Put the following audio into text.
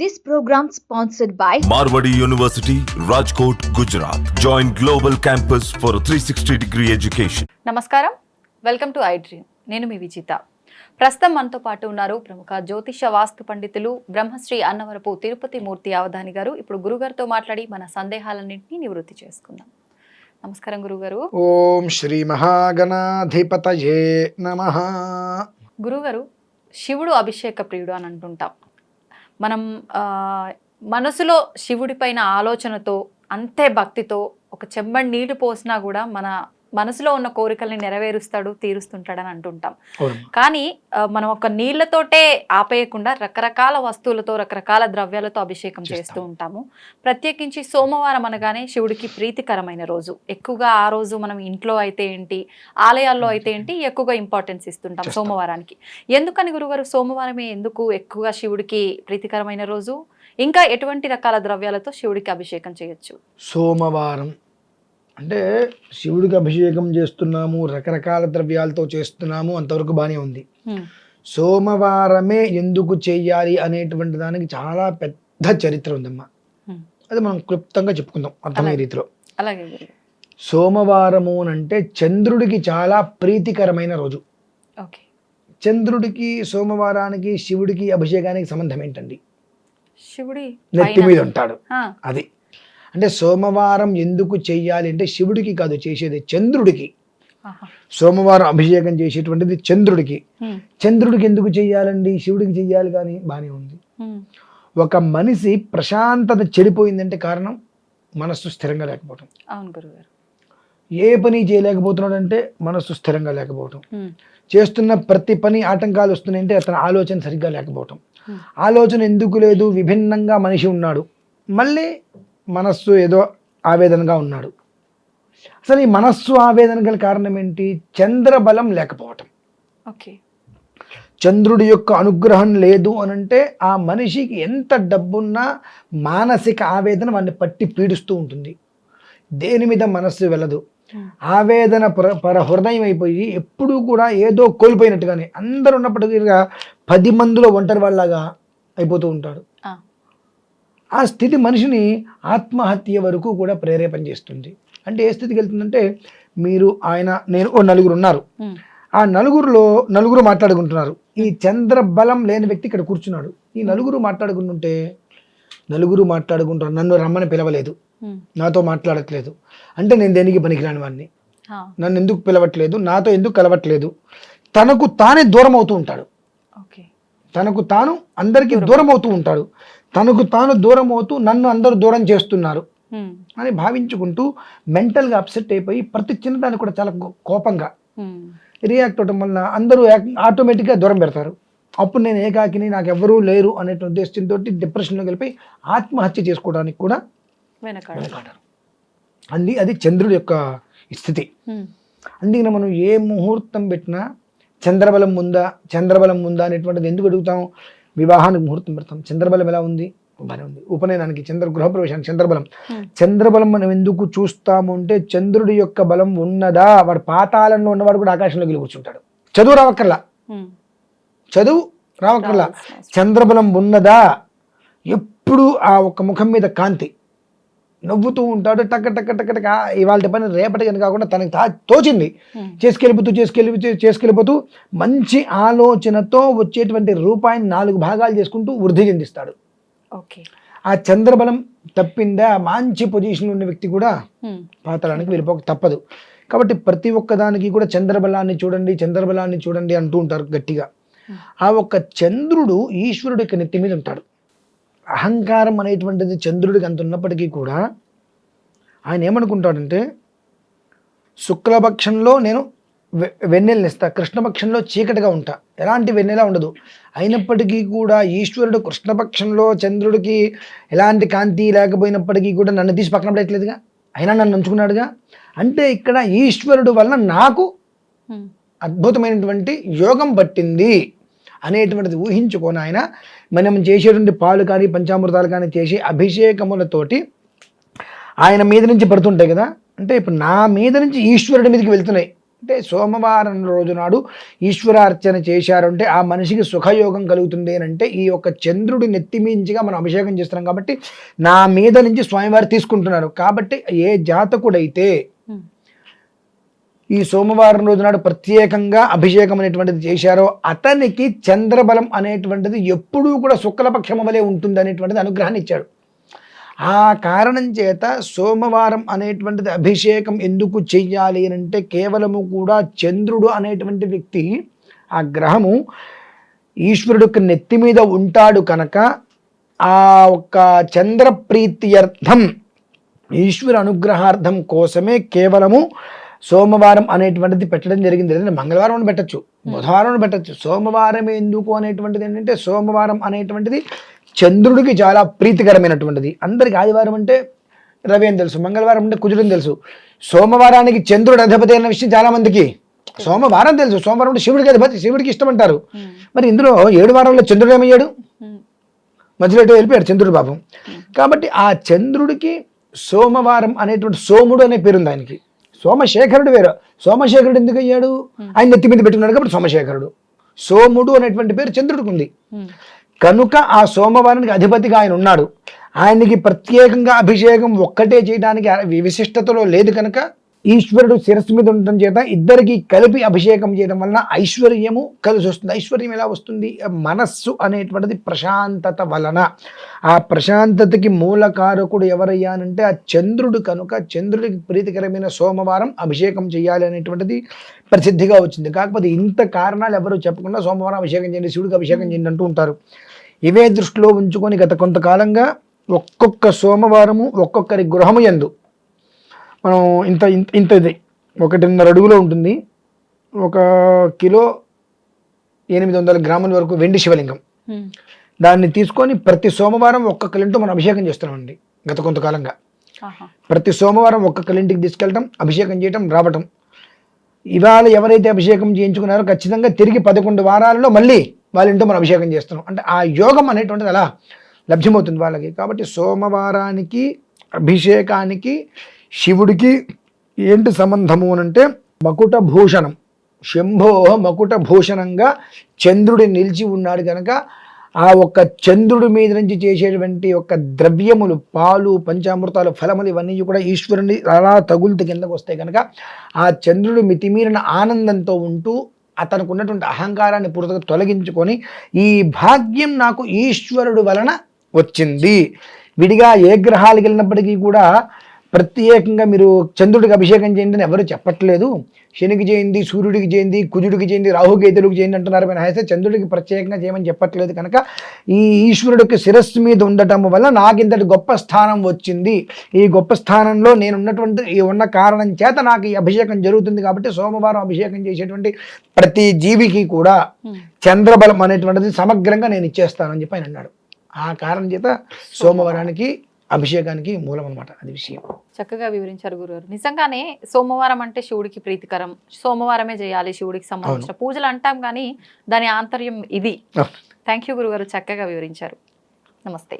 This program sponsored by Marwadi University, Rajkot, Gujarat. Join Global Campus for a 360 degree education. నమస్కారం. Welcome to I dream నేను మీ విజిత. ప్రస్తుతం మనతో పాటు ఉన్నారు ప్రముఖ జ్యోతిష వాస్తు పండితులు బ్రహ్మశ్రీ అన్నవరపు తిరుపతి మూర్తి అవధాని గారు. ఇప్పుడు గురుగారితో మాట్లాడి మన సందేహాలన్నింటినీ నివృత్తి చేసుకుందాం. నమస్కారం గురుగారు. ఓం శ్రీ మహాగణాధిపతయే నమ. గురుగారు శివుడు అభిషేక ప్రియుడు అని అంటుంటాం. మనం మనసులో శివుడి పైన ఆలోచనతో అంతే భక్తితో ఒక చెంబడి నీళ్ళు పోసినా కూడా మన మనసులో ఉన్న కోరికల్ని నెరవేరుస్తాడు తీరుస్తుంటాడని అంటుంటాం. కానీ మనం ఒక నీళ్ళతోటే ఆపేయకుండా రకరకాల వస్తువులతో రకరకాల ద్రవ్యాలతో అభిషేకం చేస్తాం. ఉంటాము. ప్రత్యేకించి సోమవారం అనగానే శివుడికి ప్రీతికరమైన రోజు. ఎక్కువగా ఆ రోజు మనం ఇంట్లో అయితే ఏంటి ఆలయాల్లో అయితే ఏంటి ఎక్కువగా ఇంపార్టెన్స్ ఇస్తుంటాం. సోమవారానికి. ఎందుకని గురుగారు సోమవారమే ఎందుకు ఎక్కువగా శివుడికి ప్రీతికరమైన రోజు? ఇంకా ఎటువంటి రకాల ద్రవ్యాలతో శివుడికి అభిషేకం చేయొచ్చు? సోమవారం అంటే శివుడికి అభిషేకం చేస్తున్నాము రకరకాల ద్రవ్యాలతో చేస్తున్నాము అంతవరకు బాగానే ఉంది. సోమవారమే ఎందుకు చెయ్యాలి అనేటువంటి దానికి చాలా పెద్ద చరిత్ర ఉందమ్మా. అది మనం క్లుప్తంగా చెప్పుకుందాం అర్థమయ్యే. రీతిలో. సోమవారము అని అంటే చంద్రుడికి చాలా ప్రీతికరమైన రోజు. ఓకే. చంద్రుడికి సోమవారానికి శివుడికి అభిషేకానికి సంబంధం ఏంటండి? శివుడి నెత్తి మీద ఉంటాడు. అది. అంటే సోమవారం ఎందుకు చెయ్యాలి అంటే శివుడికి కాదు చేసేది చంద్రుడికి. సోమవారం అభిషేకం చేసేటువంటిది చంద్రుడికి. చంద్రుడికి ఎందుకు చెయ్యాలండి శివుడికి చెయ్యాలి కానీ బాగానే ఉంది. ఒక మనిషి ప్రశాంతత చెడిపోయిందంటే కారణం మనస్సు స్థిరంగా లేకపోవటం అవును గురుగారు ఏ పని చేయలేకపోతున్నాడంటే మనస్సు స్థిరంగా లేకపోవటం. చేస్తున్న ప్రతి పని ఆటంకాలు వస్తున్నాయంటే అతని ఆలోచన సరిగ్గా లేకపోవటం. ఆలోచన ఎందుకు లేదు విభిన్నంగా మనిషి ఉన్నాడు మళ్ళీ మనస్సు ఏదో ఆవేదనగా ఉన్నాడు. అసలు ఈ మనస్సు ఆవేదన గల కారణం ఏంటి? చంద్రబలం లేకపోవటం. ఓకే. చంద్రుడి యొక్క అనుగ్రహం లేదు అనంటే ఆ మనిషికి ఎంత డబ్బున్నా మానసిక ఆవేదన వాడిని పట్టి పీడిస్తూ ఉంటుంది. దేని మీద మనస్సు వెళ్ళదు. ఆవేదన పర పర హృదయం అయిపోయి ఎప్పుడూ కూడా ఏదో కోల్పోయినట్టుగానే అందరు ఉన్నప్పటికీ పది మందిలో ఒంటరి వాళ్ళలాగా అయిపోతూ ఉంటాడు. ఆ. స్థితి మనిషిని ఆత్మహత్య వరకు కూడా ప్రేరేపణ చేస్తుంది. అంటే ఏ స్థితికి వెళ్తుందంటే మీరు ఆయన నేను ఓ నలుగురు ఉన్నారు. ఆ నలుగురులో నలుగురు మాట్లాడుకుంటున్నారు. ఈ చంద్రబలం లేని వ్యక్తి ఇక్కడ కూర్చున్నాడు. ఈ నలుగురు మాట్లాడుకుంటుంటే నలుగురు మాట్లాడుకుంటారు నన్ను రమ్మని పిలవలేదు. నాతో మాట్లాడట్లేదు. అంటే నేను దేనికి పనికిరాని వాడిని నన్ను ఎందుకు పిలవట్లేదు? నాతో ఎందుకు కలవట్లేదు? తనకు తానే దూరం అవుతూ ఉంటాడు. తనకు తాను అందరికీ దూరం అవుతూ ఉంటాడు. తనకు తాను దూరం అవుతూ నన్ను అందరూ దూరం చేస్తున్నారు. అని భావించుకుంటూ మెంటల్గా అప్సెట్ అయిపోయి ప్రతి చిన్నదానికి కూడా చాలా కోపంగా. రియాక్ట్ అవడం వల్ల అందరూ ఆటోమేటిక్గా దూరం పెడతారు అప్పుడు నేను ఏకాకిని నాకు ఎవరూ లేరు అనే ఉద్దేశంతో డిప్రెషన్లో వెళ్ళిపోయి ఆత్మహత్య చేసుకోవడానికి కూడా వెనకాడ వెనకాడరు అంది అది చంద్రుడి యొక్క స్థితి. అందుకని మనం ఏ ముహూర్తం పెట్టినా చంద్రబలం ఉందా చంద్రబలం ఉందా అనేటువంటిది ఎందుకు అడుగుతాం వివాహానికి ముహూర్తం పెడతాం. చంద్రబలం ఎలా ఉంది? బాగానే ఉంది. ఉపనయనానికి చంద్ర గృహప్రవేశానికి చంద్రబలం. చంద్రబలం మనం ఎందుకు చూస్తాము అంటే చంద్రుడి యొక్క బలం ఉన్నదా వాడు పాతాళంలో ఉన్నవాడు కూడా ఆకాశంలోకి వెళ్ళి కూర్చుంటాడు. చదువు రావక్కర్లా. చదువు రావక్కర్లా. చంద్రబలం ఉన్నదా? ఎప్పుడు ఆ ఒక్క ముఖం మీద కాంతి. నవ్వుతూ ఉంటాడు టక్క టక్క టక్క టక్క ఇవాళ పని రేపటి అని కాకుండా తనకి తా తోచింది. చేసుకెళ్ళిపోతూ చేసుకెళ్ళి చేసుకెళ్ళిపోతూ మంచి ఆలోచనతో వచ్చేటువంటి రూపాయిని నాలుగు భాగాలు చేసుకుంటూ వృద్ధి చెందిస్తాడు. ఓకే. ఆ చంద్రబలం తప్పిందా మంచి పొజిషన్లో ఉన్న వ్యక్తి కూడా. పాతాళానికి వెళ్ళిపోక తప్పదు. కాబట్టి ప్రతి ఒక్కదానికి కూడా చంద్రబలాన్ని చూడండి చంద్రబలాన్ని చూడండి అంటూ ఉంటారు గట్టిగా. ఆ ఒక్క చంద్రుడు ఈశ్వరుడు యొక్క నెత్తి మీద ఉంటాడు. అహంకారం అనేటువంటిది చంద్రుడికి అంత ఉన్నప్పటికీ కూడా ఆయన ఏమనుకుంటాడంటే శుక్లపక్షంలో నేను వె- వెన్నెల్ని ఇస్తా కృష్ణపక్షంలో చీకటిగా ఉంటా. ఎలాంటి వెన్నెల ఉండదు. అయినప్పటికీ కూడా ఈశ్వరుడు కృష్ణపక్షంలో చంద్రుడికి ఎలాంటి కాంతి లేకపోయినప్పటికీ కూడా నన్ను తీసి పక్కన పెట్టలేదుగా అయినా నన్ను ఉంచుకున్నాడుగా? అంటే ఇక్కడ ఈశ్వరుడు వలన నాకు. అద్భుతమైనటువంటి యోగం పట్టింది అనేటువంటిది ఊహించుకొని ఆయన మనం చేసేటువంటి పాలు కానీ పంచామృతాలు కానీ చేసి అభిషేకములతోటి ఆయన మీద నుంచి పడుతుంటాయి కదా. అంటే ఇప్పుడు నా మీద నుంచి ఈశ్వరుడి మీదకి వెళ్తున్నాయి. అంటే సోమవారం రోజు నాడు ఈశ్వరార్చన చేశారు అంటే ఆ మనిషికి సుఖయోగం కలుగుతుంది అని అంటే ఈ యొక్క చంద్రుడి నెత్తిమించిగా మనం అభిషేకం చేస్తున్నాం కాబట్టి నా మీద నుంచి స్వామివారు తీసుకుంటున్నారు. కాబట్టి ఏ జాతకుడైతే ఈ సోమవారం రోజు నాడు ప్రత్యేకంగా అభిషేకం అనేటువంటిది చేశారో అతనికి చంద్రబలం అనేటువంటిది ఎప్పుడూ కూడా శుక్లపక్షం వలె ఉంటుంది అనేటువంటిది అనుగ్రహాన్ని ఇచ్చాడు. ఆ కారణం చేత సోమవారం అనేటువంటిది అభిషేకం ఎందుకు చెయ్యాలి అని అంటే కేవలము కూడా చంద్రుడు అనేటువంటి వ్యక్తి ఆ గ్రహము ఈశ్వరుడికి నెత్తి మీద ఉంటాడు కనుక ఆ ఒక్క చంద్రప్రీత్యర్థం ఈశ్వర అనుగ్రహార్థం కోసమే కేవలము సోమవారం అనేటువంటిది పెట్టడం జరిగింది. లేదంటే మంగళవారం పెట్టచ్చు. బుధవారం పెట్టచ్చు. సోమవారం ఎందుకు అనేటువంటిది ఏంటంటే సోమవారం అనేటువంటిది చంద్రుడికి చాలా ప్రీతికరమైనటువంటిది. అందరికి ఆదివారం అంటే రవి అని తెలుసు మంగళవారం అంటే కుజుడని తెలుసు. సోమవారానికి చంద్రుడు అధిపతి అన్న విషయం చాలా మందికి. సోమవారం తెలుసు. సోమవారం అంటే శివుడికి అధిపతి శివుడికి ఇష్టం అంటారు. మరి ఇందులో ఏడు వారంలో చంద్రుడు ఏమయ్యాడు. మధ్యలో వెళ్ళిపోయాడు? చంద్రుడు పాపం. కాబట్టి ఆ చంద్రుడికి సోమవారం అనేటువంటి సోముడు అనే పేరుంది ఆయనకి. సోమశేఖరుడు వేరు. సోమశేఖరుడు ఎందుకు అయ్యాడు ఆయన నెత్తి మీద పెట్టుకున్నాడు కాబట్టి సోమశేఖరుడు. సోముడు అనేటువంటి పేరు చంద్రుడికి ఉంది. కనుక ఆ సోమవారానికి అధిపతిగా ఆయన ఉన్నాడు. ఆయనకి ప్రత్యేకంగా అభిషేకం ఒక్కటే చేయడానికి విశిష్టతలో లేదు కనుక ఈశ్వరుడు శిరస్సు మీద ఉండటం చేత ఇద్దరికి కలిపి అభిషేకం చేయడం వలన ఐశ్వర్యము కలిసి వస్తుంది. ఐశ్వర్యం ఎలా వస్తుంది? మనస్సు అనేటువంటిది ప్రశాంతత వలన. ఆ ప్రశాంతతకి మూలకారకుడు ఎవరయ్యా అంటే ఆ చంద్రుడు కనుక చంద్రుడికి ప్రీతికరమైన సోమవారం అభిషేకం చేయాలి అనేటువంటిది ప్రసిద్ధిగా వచ్చింది. కాకపోతే ఇంత కారణాలు ఎవరు చెప్పకుండా సోమవారం అభిషేకం చేయండి శివుడికి అభిషేకం చేయండి అంటూ ఉంటారు. ఇవే దృష్టిలో ఉంచుకొని గత కొంతకాలంగా ఒక్కొక్క సోమవారము ఒక్కొక్కరి గృహము ఎందు మనం ఇంత ఇంత ఇంత ఇది. ఒకటిన్నర అడుగులో ఉంటుంది. ఒక కిలో ఎనిమిది వందల గ్రాముల వరకు వెండి శివలింగం. దాన్ని తీసుకొని ప్రతి సోమవారం ఒక్కొక్కరింటో మనం అభిషేకం చేస్తున్నామండి గత కొంతకాలంగా. ప్రతి సోమవారం ఒక్కొక్కరింటికి తీసుకెళ్ళటం అభిషేకం చేయటం రావటం. ఇవాళ ఎవరైతే అభిషేకం చేయించుకున్నారో ఖచ్చితంగా తిరిగి పదకొండు వారాలలో మళ్ళీ వాళ్ళ ఇంట్లో మనం అభిషేకం చేస్తున్నాం. అంటే ఆ యోగం అనేటువంటిది అలా లభ్యమవుతుంది వాళ్ళకి. కాబట్టి సోమవారానికి అభిషేకానికి శివుడికి ఏంటి సంబంధము అని అంటే మకుట భూషణం. శంభో మకుట భూషణంగా చంద్రుడి నిలిచి ఉన్నాడు కనుక ఆ ఒక్క చంద్రుడి మీద నుంచి చేసేటువంటి ఒక ద్రవ్యములు పాలు పంచామృతాలు ఫలములు ఇవన్నీ కూడా ఈశ్వరుని అలా తగులుతు కిందకు వస్తాయి కనుక ఆ చంద్రుడు మితిమీరిన ఆనందంతో ఉంటూ అతనికి ఉన్నటువంటి అహంకారాన్ని పూర్తిగా తొలగించుకొని ఈ భాగ్యం నాకు ఈశ్వరుడు వలన వచ్చింది. విడిగా ఏ గ్రహాలకు వెళ్ళినప్పటికీ కూడా ప్రత్యేకంగా మీరు చంద్రుడికి అభిషేకం చేయండి అని ఎవరు చెప్పట్లేదు. శనికి చేయండి సూర్యుడికి చేయండి కుజుడికి చేయండి రాహుకేతుడికి చేయండి అంటున్నారు. కానీ అయితే చంద్రుడికి ప్రత్యేకంగా చేయమని చెప్పట్లేదు కనుక ఈ ఈశ్వరుడికి శిరస్సు మీద ఉండటం వల్ల నాకు ఇంతటి గొప్ప స్థానం వచ్చింది. ఈ గొప్ప స్థానంలో నేను ఉన్నటువంటి ఈ ఉన్న కారణం చేత నాకు ఈ అభిషేకం జరుగుతుంది కాబట్టి సోమవారం అభిషేకం చేసేటువంటి ప్రతి జీవికి కూడా. చంద్రబలం అనేటువంటిది సమగ్రంగా నేను ఇచ్చేస్తానని చెప్పి ఆయన అన్నాడు. ఆ కారణం చేత సోమవారానికి అభిషేకానికి మూలం అనమాట అది విషయం. చక్కగా వివరించారు గురుగారు. నిజంగానే సోమవారం అంటే శివుడికి ప్రీతికరం. సోమవారమే చేయాలి శివుడికి సంబంధించిన పూజలు అంటాం కానీ దాని ఆంతర్యం ఇది. థ్యాంక్ యూ గురుగారు చక్కగా వివరించారు. నమస్తే.